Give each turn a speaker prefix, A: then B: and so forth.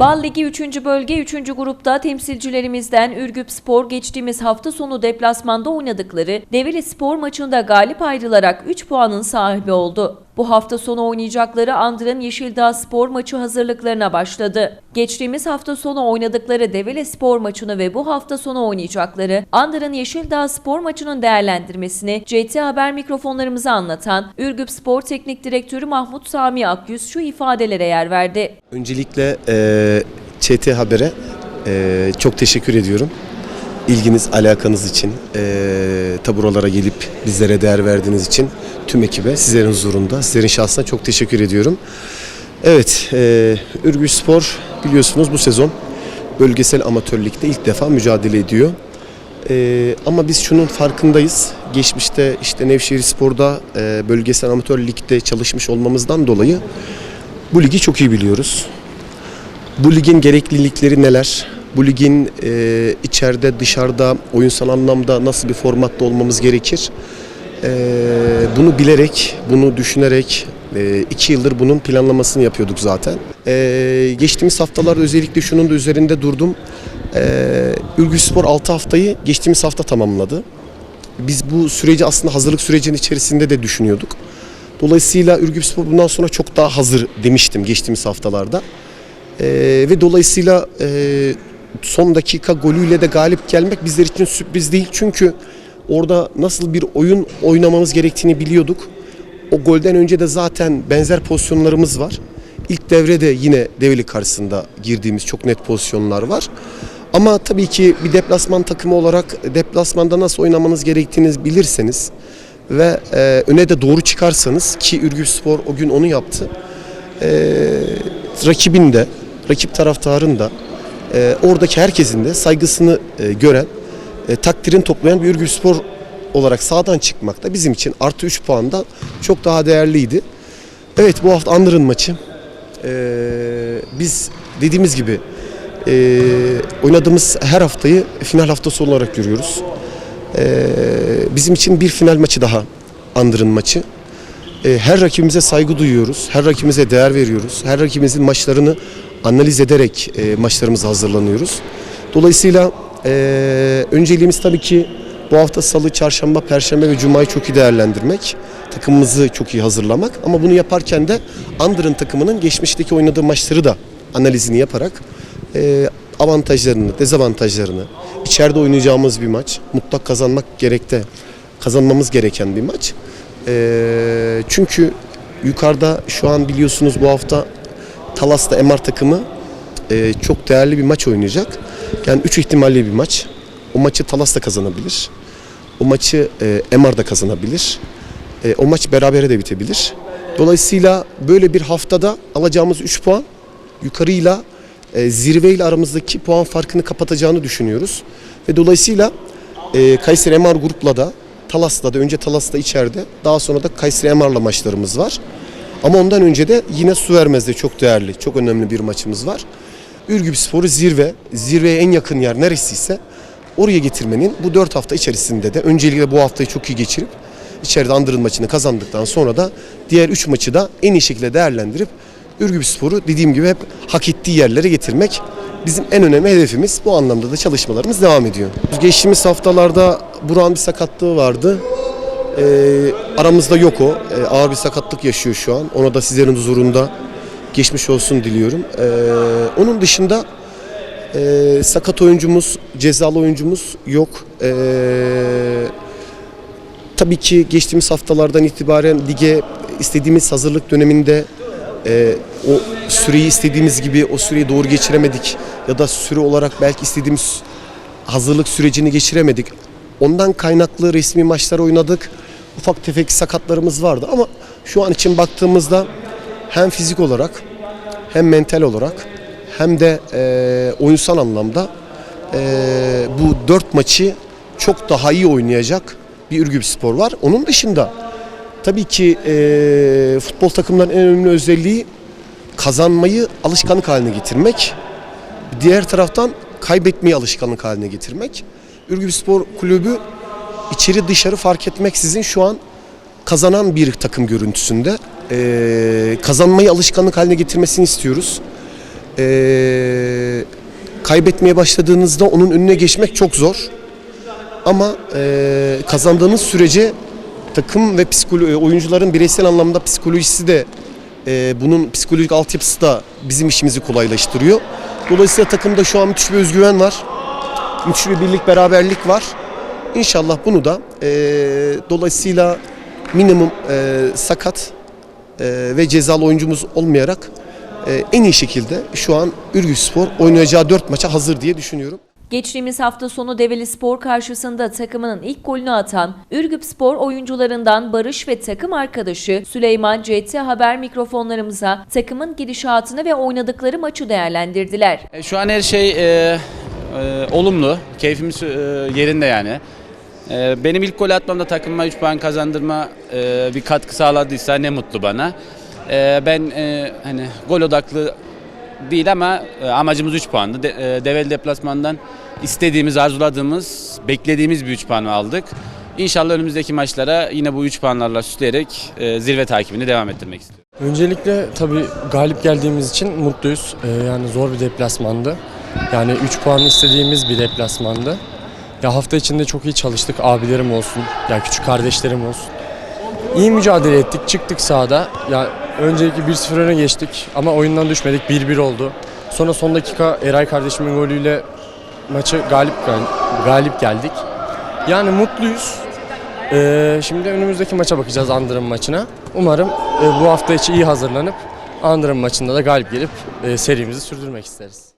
A: Bal Ligi 3. bölge 3. grupta temsilcilerimizden Ürgüp Spor geçtiğimiz hafta sonu deplasmanda oynadıkları Develi Spor maçında galip ayrılarak 3 puanın sahibi oldu. Bu hafta sonu oynayacakları Andırın Yeşildağ Spor maçı hazırlıklarına başladı. Geçtiğimiz hafta sonu oynadıkları Develi Spor maçını ve bu hafta sonu oynayacakları Andırın Yeşildağ Spor maçının değerlendirmesini CT Haber mikrofonlarımıza anlatan Ürgüp Spor Teknik Direktörü Mahmut Sami Akyüz şu ifadelere yer verdi.
B: Öncelikle e, ÇT Haber'e e, çok teşekkür ediyorum. İlginiz, alakanız için, e, taburalara gelip bizlere değer verdiğiniz için tüm ekibe, sizlerin huzurunda, sizlerin şahsına çok teşekkür ediyorum. Evet, e, Ürgüp Spor biliyorsunuz bu sezon bölgesel amatör ligde ilk defa mücadele ediyor. E, ama biz şunun farkındayız. Geçmişte işte Nevşehir Spor'da e, bölgesel amatör ligde çalışmış olmamızdan dolayı bu ligi çok iyi biliyoruz. Bu ligin gereklilikleri neler? Bu ligin e, içeride dışarıda oyunsal anlamda nasıl bir formatta olmamız gerekir? E, bunu bilerek, bunu düşünerek e, iki yıldır bunun planlamasını yapıyorduk zaten. E, geçtiğimiz haftalarda özellikle şunun da üzerinde durdum. E, Ürgüp Spor 6 haftayı geçtiğimiz hafta tamamladı. Biz bu süreci aslında hazırlık sürecinin içerisinde de düşünüyorduk. Dolayısıyla Ürgüp Spor bundan sonra çok daha hazır demiştim geçtiğimiz haftalarda. Ee, ve dolayısıyla e, son dakika golüyle de galip gelmek bizler için sürpriz değil. Çünkü orada nasıl bir oyun oynamamız gerektiğini biliyorduk. O golden önce de zaten benzer pozisyonlarımız var. İlk devrede yine Develi karşısında girdiğimiz çok net pozisyonlar var. Ama tabii ki bir deplasman takımı olarak deplasmanda nasıl oynamanız gerektiğini bilirseniz ve e, öne de doğru çıkarsanız ki Ürgüp Spor o gün onu yaptı. E, rakibin de, rakip taraftarın da, e, oradaki herkesin de saygısını e, gören, e, takdirini toplayan bir Ürgüp Spor olarak sağdan çıkmak da bizim için artı 3 puan da çok daha değerliydi. Evet bu hafta Andır'ın maçı. E, biz dediğimiz gibi e, oynadığımız her haftayı final haftası olarak görüyoruz. Ee, bizim için bir final maçı daha Andır'ın maçı. Ee, her rakibimize saygı duyuyoruz. Her rakibimize değer veriyoruz. Her rakibimizin maçlarını analiz ederek e, maçlarımıza hazırlanıyoruz. Dolayısıyla e, önceliğimiz tabii ki bu hafta salı, çarşamba, perşembe ve cumayı çok iyi değerlendirmek. Takımımızı çok iyi hazırlamak. Ama bunu yaparken de Andır'ın takımının geçmişteki oynadığı maçları da analizini yaparak e, avantajlarını, dezavantajlarını, içeride oynayacağımız bir maç, mutlak kazanmak gerekte, kazanmamız gereken bir maç. E, çünkü yukarıda şu an biliyorsunuz bu hafta Talas'ta MR takımı e, çok değerli bir maç oynayacak. Yani üç ihtimalli bir maç. O maçı Talas da kazanabilir. O maçı e, MR da kazanabilir. E, o maç berabere de bitebilir. Dolayısıyla böyle bir haftada alacağımız 3 puan yukarıyla e, zirve ile aramızdaki puan farkını kapatacağını düşünüyoruz. Ve dolayısıyla e, Kayseri MR grupla da Talas'ta da önce Talas'ta içeride daha sonra da Kayseri MR'la maçlarımız var. Ama ondan önce de yine Suvermez'de çok değerli, çok önemli bir maçımız var. Ürgüp Spor'u zirve, zirveye en yakın yer neresiyse oraya getirmenin bu 4 hafta içerisinde de öncelikle bu haftayı çok iyi geçirip içeride Andırın maçını kazandıktan sonra da diğer 3 maçı da en iyi şekilde değerlendirip Ürgüp Spor'u dediğim gibi hep hak ettiği yerlere getirmek bizim en önemli hedefimiz. Bu anlamda da çalışmalarımız devam ediyor. Geçtiğimiz haftalarda Burak'ın bir sakatlığı vardı. Ee, aramızda yok o. Ee, ağır bir sakatlık yaşıyor şu an. Ona da sizlerin huzurunda geçmiş olsun diliyorum. Ee, onun dışında e, sakat oyuncumuz, cezalı oyuncumuz yok. Ee, tabii ki geçtiğimiz haftalardan itibaren lige istediğimiz hazırlık döneminde e, o süreyi istediğimiz gibi o süreyi doğru geçiremedik ya da süre olarak belki istediğimiz hazırlık sürecini geçiremedik. Ondan kaynaklı resmi maçlar oynadık. Ufak tefek sakatlarımız vardı ama şu an için baktığımızda hem fizik olarak hem mental olarak hem de e, oyunsal anlamda e, bu dört maçı çok daha iyi oynayacak bir Ürgüp Spor var. Onun dışında Tabii ki e, futbol takımlarının en önemli özelliği kazanmayı alışkanlık haline getirmek. Diğer taraftan kaybetmeyi alışkanlık haline getirmek. Ürgüp Spor Kulübü içeri dışarı fark etmeksizin şu an kazanan bir takım görüntüsünde. E, kazanmayı alışkanlık haline getirmesini istiyoruz. e, kaybetmeye başladığınızda onun önüne geçmek çok zor. Ama e, kazandığınız sürece takım ve psikolo- oyuncuların bireysel anlamda psikolojisi de e, bunun psikolojik altyapısı da bizim işimizi kolaylaştırıyor. Dolayısıyla takımda şu an müthiş bir özgüven var. Müthiş bir birlik beraberlik var. İnşallah bunu da e, dolayısıyla minimum e, sakat e, ve cezalı oyuncumuz olmayarak e, en iyi şekilde şu an Ürgüpspor oynayacağı 4 maça hazır diye düşünüyorum.
A: Geçtiğimiz hafta sonu Develi Spor karşısında takımının ilk golünü atan Ürgüp Spor oyuncularından Barış ve takım arkadaşı Süleyman CT Haber mikrofonlarımıza takımın gidişatını ve oynadıkları maçı değerlendirdiler.
C: E, Şu an her şey e, e, olumlu. Keyfimiz e, yerinde yani. E, benim ilk gol atmamda takımıma 3 puan kazandırma e, bir katkı sağladıysa ne mutlu bana. E, ben e, hani gol odaklı değil ama e, amacımız 3 puandı. De, e, Develi deplasmandan istediğimiz, arzuladığımız, beklediğimiz bir 3 puanı aldık. İnşallah önümüzdeki maçlara yine bu 3 puanlarla süsleyerek e, zirve takibini devam ettirmek istiyorum.
D: Öncelikle tabii galip geldiğimiz için mutluyuz. Yani zor bir deplasmandı. Yani 3 puan istediğimiz bir deplasmandı. Ya hafta içinde çok iyi çalıştık. Abilerim olsun, ya küçük kardeşlerim olsun. İyi mücadele ettik, çıktık sahada. Ya öncelikle 1-0 öne geçtik ama oyundan düşmedik. 1-1 oldu. Sonra son dakika Eray kardeşimin golüyle maçı galip galip geldik. Yani mutluyuz. Ee, şimdi önümüzdeki maça bakacağız Andırın maçına. Umarım e, bu hafta içi iyi hazırlanıp Andırın maçında da galip gelip e, serimizi sürdürmek isteriz.